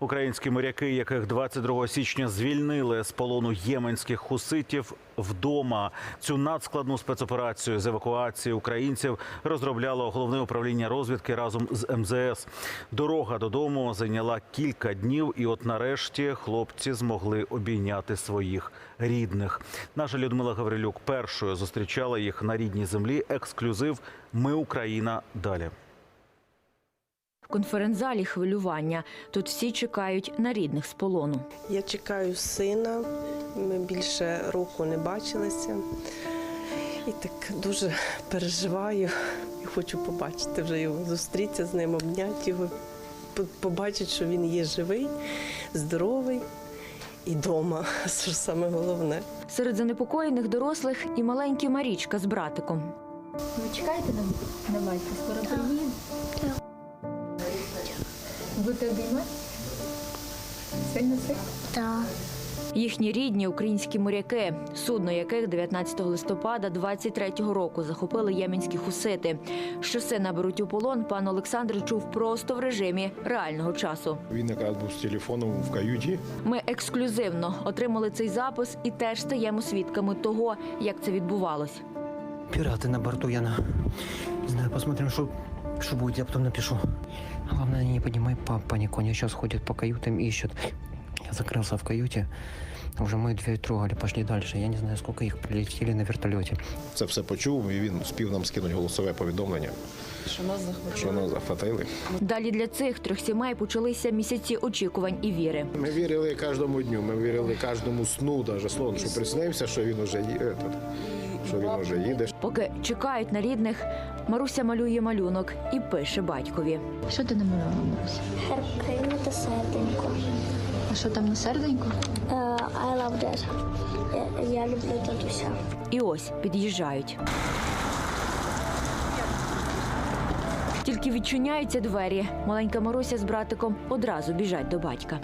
Українські моряки, яких 22 січня звільнили з полону єменських хуситів вдома. Цю надскладну спецоперацію з евакуації українців розробляло головне управління розвідки разом з МЗС. Дорога додому зайняла кілька днів, і от нарешті хлопці змогли обійняти своїх рідних. Наша Людмила Гаврилюк першою зустрічала їх на рідній землі. Ексклюзив Ми Україна далі. В конференц-залі хвилювання. Тут всі чекають на рідних з полону. Я чекаю сина. Ми більше року не бачилися. І так дуже переживаю і хочу побачити вже його, зустрітися з ним, обняти його, побачити, що він є живий, здоровий і вдома, що саме головне. Серед занепокоєних дорослих і маленькі Марічка з братиком. Ви чекаєте на, на батька? Скоро приїде? Будете обіймати? Сильно сильно? Так. Їхні рідні українські моряки, судно яких 19 листопада 23-го року захопили єменські хусити. Що сина беруть у полон, пан Олександр чув просто в режимі реального часу. Він якраз був з телефоном в каюті. Ми ексклюзивно отримали цей запис і теж стаємо свідками того, як це відбувалось. Пираты на борту, Яна. Не знаю, посмотрим, что, что будет, я потом напишу. Главное, не поднимай па- панику, они сейчас ходят по каютам и ищут. Я закрылся в каюте, уже мы дверь трогали, пошли дальше. Я не знаю, сколько их прилетели на вертолете. Це все почув, і він спів нам скинути голосове повідомлення, Що нас захватили. що нас захватили. Далі для цих трьох сімей почалися місяці очікувань і віри. Ми вірили кожному дню, ми вірили кожному сну, навіть сон, що приснився, що він уже є, этот, що він уже їде. Поки чекають на рідних, Маруся малює малюнок і пише батькові. Що ти намалювала, Маруся? Герб та серденько. А що там на серденьку? Е, I love that. Я, я люблю татуся. І ось під'їжджають. Тільки відчиняються двері. Маленька Маруся з братиком одразу біжать до батька.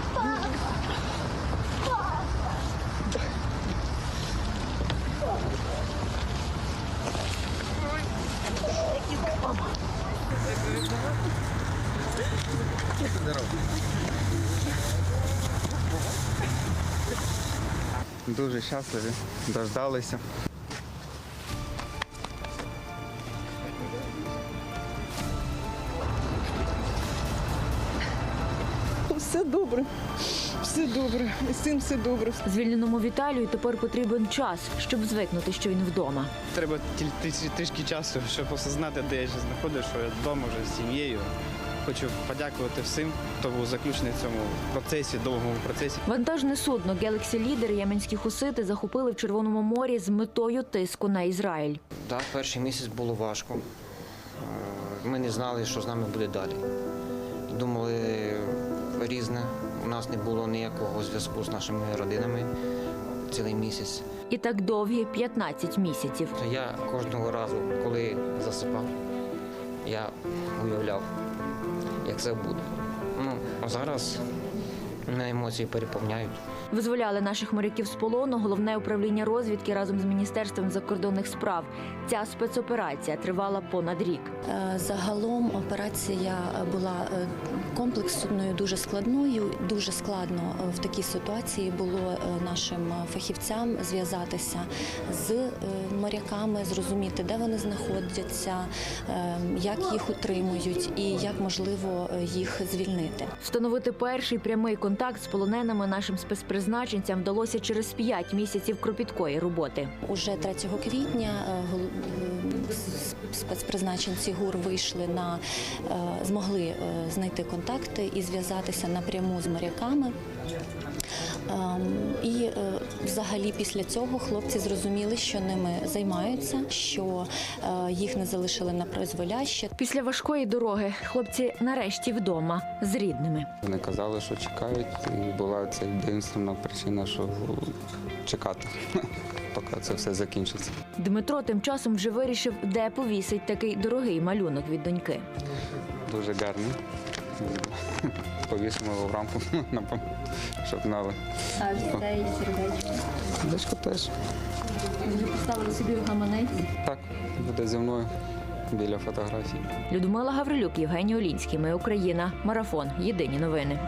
Дуже щасливі, дождалися. Все добре, все добре. З цим все добре. Звільненому Віталію тепер потрібен час, щоб звикнути, що він вдома. Треба трішки- трішки часу, щоб осознати, де я зараз знаходжусь, що я вдома вже з сім'єю. Хочу подякувати всім, хто був заключений в цьому процесі, довгому процесі. Вантажне судно Galaxy Leader єменські хусити захопили в Червоному морі з метою тиску на Ізраїль. Так, перший місяць було важко. Е, Ми не знали, що з нами буде далі. Думали різне. Нас не було ніякого зв'язку з нашими родинами цілий місяць. І так довгі 15 місяців. Я кожного разу, коли засипав, я уявляв, як це буде. Ну, а зараз мене емоції переповняють. Визволяли наших моряків з полону головне управління розвідки разом з міністерством закордонних справ. Ця спецоперація тривала понад рік. Е, Загалом операція була е, комплексною, дуже складною. Дуже складно е, в такій ситуації було нашим фахівцям зв'язатися з моряками, зрозуміти, де вони знаходяться, як їх утримують і як можливо їх звільнити. Встановити перший прямий контакт з полоненими нашим спецпризначенцям вдалося через 5 місяців кропіткої роботи. Уже 3 квітня е, с- спецпризначенці ГУР вийшли на е, змогли е, знайти контакти і зв'язатися напряму з моряками. Ем, І е, взагалі після цього хлопці зрозуміли, що ними займаються, що е, їх не залишили на призволяще. Після важкої дороги хлопці нарешті вдома з рідними. Вони казали, що чекають, і була це єдина причина, що чекати, поки це все закінчиться. Дмитро тим часом вже вирішив, де повісить такий дорогий малюнок від доньки. Дуже гарний. Повісимо його в рамку, напевно, щоб знали. А дітей сердечко. Сердечко теж. Вже поставили собі в гаманець. Так, буде зі мною біля фотографій. Людмила Гаврилюк, Євгеній Олінський. Ми Україна. Марафон. Єдині новини.